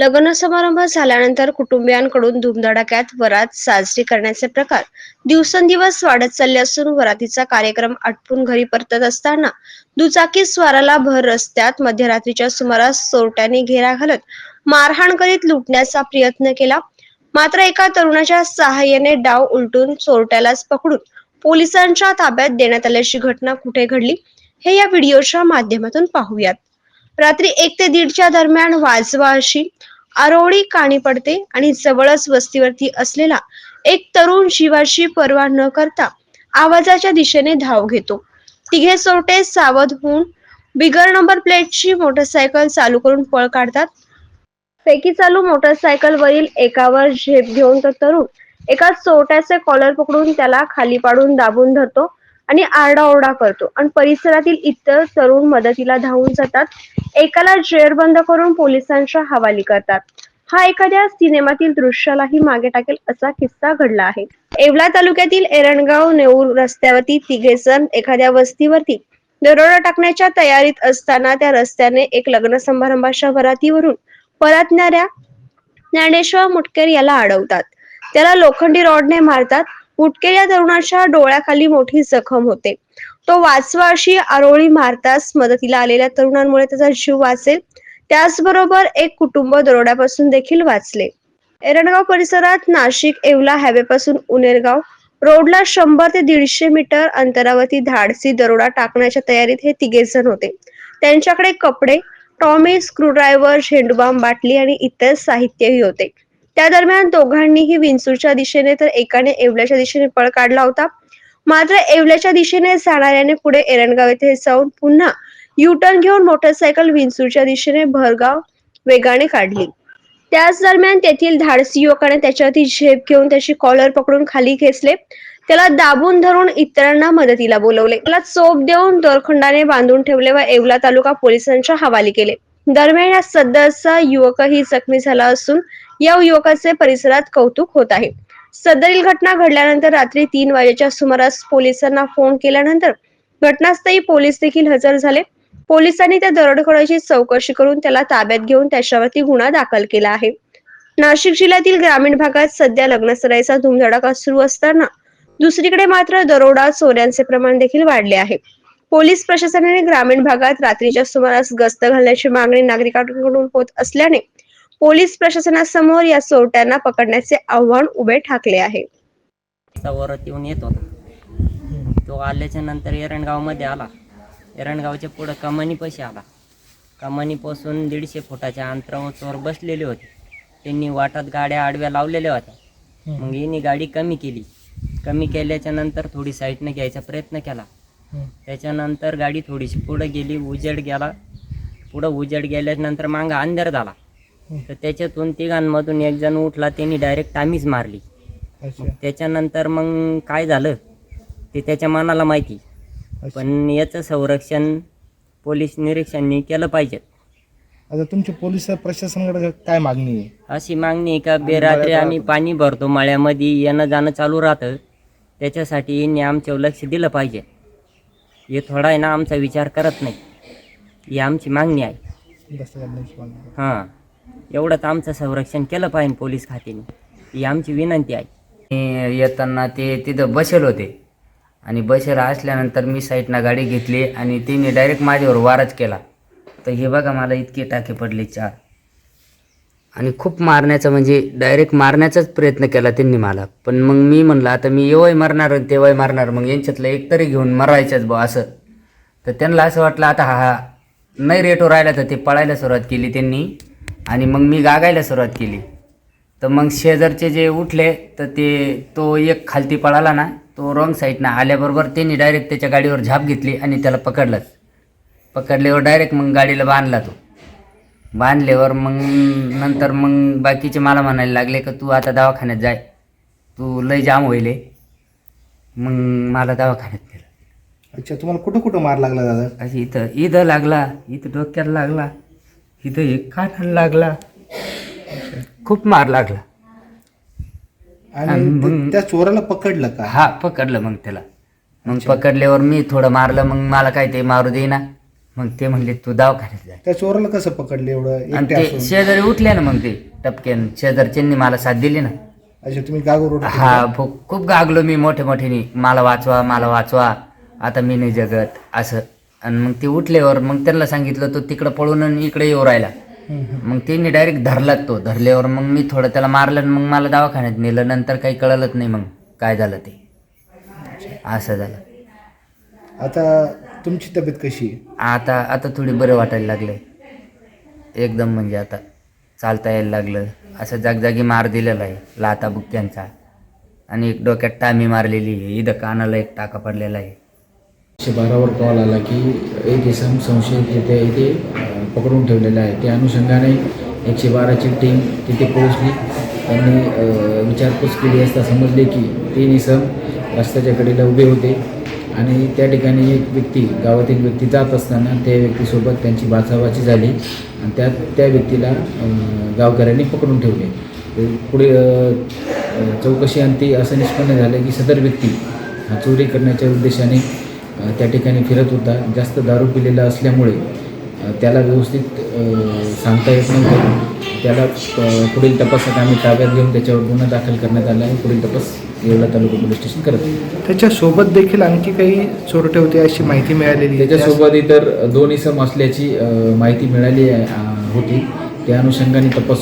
लग्न समारंभ झाल्यानंतर कुटुंबियांकडून धुमधडाक्यात वरात साजरी करण्याचे प्रकार. दिवसेंदिवस वाढत चालले असून वरातीचा कार्यक्रम आटपून घरी परतत असताना दुचाकी स्वाराला भर रस्त्यात मध्यरात्रीच्या सुमारास चोरट्याने घेरा घालत मारहाण करीत लुटण्याचा प्रयत्न केला. मात्र एका तरुणाच्या सहाय्याने डाव उलटून चोरट्यालाच पकडून पोलिसांच्या ताब्यात देण्यात आल्याची घटना कुठे घडली हे या व्हिडिओच्या माध्यमातून पाहूयात. रात्री एक ते दीडच्या दरम्यान वाजवा अशी आरोळी काणी पडते आणि जवळच वस्तीवरती असलेला एक तरुण शिवाशी पर्वा न करता आवाजाच्या दिशेने धाव घेतो. तिघे चोरटे सावध होऊन बिगर नंबर प्लेटची मोटरसायकल चालू करून पळ काढतात. पैकी चालू मोटरसायकल वरील एकावर झेप घेऊन तो तरुण एका चोरट्याचे कॉलर पकडून त्याला खाली पाडून दाबून धरतो. आणि आरडाओरडा करतो. आणि परिसरातील इतर तरुण मदतीला धावून जातात. एकाला जेरबंद करून पोलिसांच्या हवाली करतात. हा एखाद्या सिनेमातील दृश्यालाही मागे टाकेल असा किस्सा घडला आहे. येवला तालुक्यातील एरणगाव नेऊर रस्त्यावरती तिघे जण एखाद्या वस्तीवरती दरोडा टाकण्याच्या तयारीत असताना त्या रस्त्याने एक लग्न समारंभाच्या वरातीवरून परतणाऱ्या ज्ञानेश्वर मुटकेर याला अडवतात. त्याला लोखंडी रॉडने मारतात. कुटके या तरुणाच्या डोळ्याखाली मोठी जखम होते. तो वाचवा अशी आरोळी मारताच मदतीला आलेल्या तरुणांमुळे त्याचा जीव वाचेल. त्याचबरोबर एक कुटुंब दरोड्यापासून देखील वाचले. एरणगाव परिसरात नाशिक येवला हायवे पासून उनेरगाव. रोडला शंभर ते दीडशे मीटर अंतरावरती धाडसी दरोडा टाकण्याच्या तयारीत हे तिघे जण होते. त्यांच्याकडे कपडे टॉमी स्क्रूड्रायव्हर झेंडूबाम बाटली आणि इतर साहित्यही होते. त्या दरम्यान दोघांनीही विंचूरच्या दिशेने तर एकाने येवल्याच्या दिशेने पळ काढला होता. मात्र येवल्याच्या दिशेने जाणाऱ्याने पुढे एरणगाव येथे जाऊन पुन्हा युटर्न घेऊन मोटरसायकल विंचूरच्या दिशेने भरगाव वेगाने काढली. त्याच दरम्यान तेथील धाडसी युवकाने त्याच्यावरती झेप घेऊन त्याची कॉलर पकडून खाली खेचले त्याला दाबून धरून इतरांना मदतीला बोलवले. त्याला चोप देऊन दोरखंडाने बांधून ठेवले व येवला तालुका पोलिसांच्या हवाली केले. दरम्यान या सदरचा युवकही जखमी झाला असून या युवकाचे परिसरात कौतुक होत आहे. सदरील घटना घडल्यानंतर रात्री तीन वाजेच्या सुमारास पोलिसांना फोन केल्यानंतर घटनास्थळी पोलीस देखील हजर झाले. पोलिसांनी त्या दरोडखोराची चौकशी करून त्याला ताब्यात घेऊन त्याच्यावरती गुन्हा दाखल केला आहे. नाशिक जिल्ह्यातील ग्रामीण भागात सध्या लग्नसराईचा धुमधडाका सुरू असताना दुसरीकडे मात्र दरोडा चोऱ्यांचे प्रमाण देखील वाढले आहे. पोलीस प्रशासनाने ग्रामीण भागात रात्रीच्या सुमारास गस्त घालण्याची मागणी नागरिकांकडून होत असल्याने पोलीस प्रशासनासमोर या चोरट्यांना पकडण्याचे आव्हान उभे ठाकले आहे. वरत येऊन येत होता. तो आल्याच्यानंतर एरणगावमध्ये आला. एरणगावच्या पुढं कमानी पैसे आला. कमानीपासून दीडशे फुटाच्या अंतरावर चोर बसलेले होते. त्यांनी वाटात गाड्या आडव्या लावलेल्या होत्या. मग यांनी गाडी कमी केली. कमी केल्याच्यानंतर थोडी साईडनं घ्यायचा प्रयत्न केला. त्याच्यानंतर गाडी थोडीशी पुढं गेली उजेड गेला. पुढं उजेड गेल्यानंतर मागं अंधार झाला. तर त्याच्यातून तिघांमधून एक जण उठला त्यांनी डायरेक्ट टामीच मारली. अच्छा. त्याच्यानंतर मग काय झालं ते त्याच्या मनाला माहिती. पण याचं संरक्षण पोलीस निरीक्षणांनी केलं पाहिजे. आता तुमच्या पोलीस प्रशासनाकडे काय मागणी आहे? अशी मागणी आहे का बेरात्री आम्ही पाणी भरतो मळ्यामध्ये येणं जाणं चालू राहतं. त्याच्यासाठी यांनी आमच्यावर लक्ष दिलं पाहिजे. हे थोडा आहे ना आमचा विचार करत नाही. ही आमची मागणी आहे. हां. एवढंच आमचं संरक्षण केलं पाहिजे पोलीस खात्याने. ही आमची विनंती आहे. मी येताना ते तिथं बसेल होते. आणि बसेल असल्यानंतर मी साईडनं गाडी घेतली आणि तिने डायरेक्ट माझ्यावर वारच केला. तर हे बघा मला इतके टाके पडले चार. आणि खूप मारण्याचा म्हणजे डायरेक्ट मारण्याचाच प्रयत्न केला त्यांनी मला. पण मग मी म्हणलं आता मी एवढं मारणार आणि तेव्हाही मारणार मग यांच्यातलं एक तरी घेऊन मरायचंच बा असं. तर त्यांना असं वाटलं आता हा हा नाही रेटो राहिला तर ते पळायला सुरुवात केली त्यांनी. आणि मग मी गागायला सुरुवात केली. तर मग शेजारचे जे उठले तर ते तो एक खालती पळाला ना तो रॉंग साईडनं आल्याबरोबर त्यांनी डायरेक्ट त्याच्या गाडीवर झाप घेतली आणि त्याला पकडलंच पकडल्यावर डायरेक्ट मग गाडीला बांधला तो. बांधल्यावर मग नंतर मग बाकीचे मला म्हणायला लागले का तू आता दवाखान्यात जाय. तू लय जाम होईल. मग मला दवाखान्यात नेलं. अच्छा तुम्हाला कुठं कुठं मार लागला दादा? अशी इथं इथं लागला इथं डोक्याला लागला. इथं एक कानाला लागला. खूप मार लागला. आणि त्या चोराला पकडलं का? हा पकडलं मग त्याला. मग पकडल्यावर मी थोडं मारलं मग मला काय ते मारू देईना. मग ते म्हणले तू दवाखान्यात जा. त्या चोराला कसं पकडले एवढं आणि एकटे ते असून? शेजारी उठले ना मग ते टपक्यान. शेजारच्यांनी मला साथ दिली ना. अच्छा तुम्ही गागोर रोड हा भो- खूप गागलो मी मोठे मोठ्याने मला वाचवा मला वाचवा. आता मी नाही जगत. असं. आणि मग ते उठल्यावर मग त्यांना सांगितलं तो तिकडं पळून आणि इकडे येऊ राहिला. मग त्यांनी डायरेक्ट धरला तो. धरल्यावर मग मी थोडं त्याला मारलं आणि मग मला दवाखान्यात नेलं. नंतर काही कळलंच नाही मग काय झालं ते. असं झालं. आता तुमची तब्येत कशी? आहे आता आता थोडी बरं वाटायला लागलं एकदम म्हणजे आता चालता यायला लागलं. असं जागजागी मार दिलेला आहे लाता बुक्क्यांचा. आणि एक डोक्यात टामी मारलेली आहे. इथं कानाला एक टाका पडलेला आहे. एकशे बारावर कॉल आला की एक इसम संशयित इथे पकडून ठेवलेला आहे. त्या अनुषंगाने एकशे बाराची टीम तिथे पोहोचली. त्यांनी विचारपूस केली असता समजले की तीन इसम रस्त्याच्या कडेला उभे होते. आणि त्या ठिकाणी एक व्यक्ती गावातील व्यक्ती जात असताना त्या व्यक्तीसोबत त्यांची बाचाबाची झाली. आणि त्या त्या व्यक्तीला गावकऱ्यांनी पकडून ठेवले. पुढे चौकशी अंती असं निष्पन्न झालं की सदर व्यक्ती हा चोरी करण्याच्या उद्देशाने त्या ठिकाणी फिरत होता जास्त दारू पिलेला असल्यामुळे त्याला व्यवस्थित सांगता येत नव्हतं त्याला पुढील तपासात आम्ही ताब्यात घेऊन त्याच्यावर गुन्हा दाखल करण्यात आला आहे पुढील तपास येवला तालुका पोलीस स्टेशन करत. त्याच्यासोबत देखील आणखी काही चोरटे होते अशी माहिती मिळालेली. त्याच्यासोबत इतर दोन इसम असल्याची माहिती मिळाली होती त्या अनुषंगाने तपास